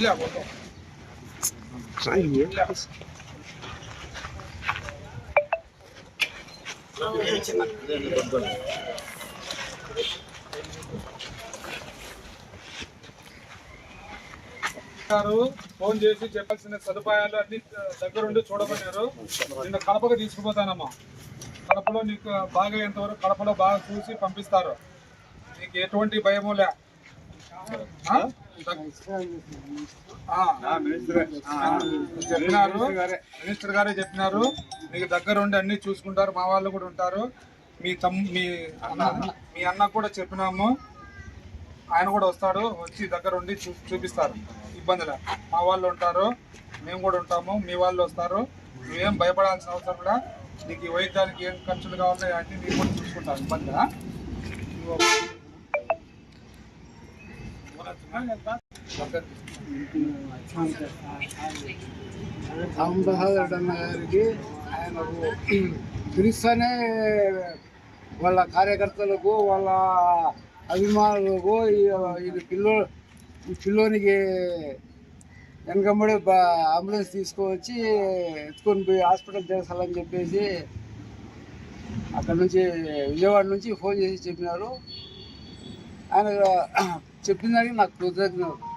ఇలా గారు ఫోన్ చేసి చెప్పాల్సిన సదుపాయాలు అన్ని దగ్గరుండి చూడమన్నారు. నిన్న కడపకు తీసుకుపోతానమ్మా. కడపలో నీకు బాగా ఎంతవరకు కడపలో బాగా చూసి పంపిస్తారు. నీకు ఎటువంటి భయము లే. చెప్పినారు. మినిస్టర్ గారే చెప్పినారు. మీకు దగ్గరుండి అన్ని చూసుకుంటారు. మా వాళ్ళు కూడా ఉంటారు. మీ తమ్ మీ అన్న మీ అన్న కూడా చెప్పినాము. ఆయన కూడా వస్తాడు. వచ్చి దగ్గర ఉండి చూ చూపిస్తారు. ఇబ్బందులే. మా వాళ్ళు ఉంటారు. మేము కూడా ఉంటాము. మీ వాళ్ళు వస్తారు. నువ్వేం భయపడాల్సిన అవసరం కూడా నీకు వైద్యానికి ఏం ఖర్చులు కావాలో అన్ని నీకు కూడా చూసుకుంటారు. ఇబ్బందిగా సాంబహాదర్ అన్న గారికి ఆయనకు పిలుస్తూనే వాళ్ళ కార్యకర్తలకు వాళ్ళ అభిమానులకు ఇది పిల్లో ఈ పిల్లోనికి వెనకమ్మడి అంబులెన్స్ తీసుకువచ్చి ఎత్తుకొని పోయి హాస్పిటల్ చేర్చాలని చెప్పేసి అక్కడ నుంచి విజయవాడ నుంచి ఫోన్ చేసి చెప్పినారు. ఆయన చెప్పిన దానికి నాకు కృతజ్ఞత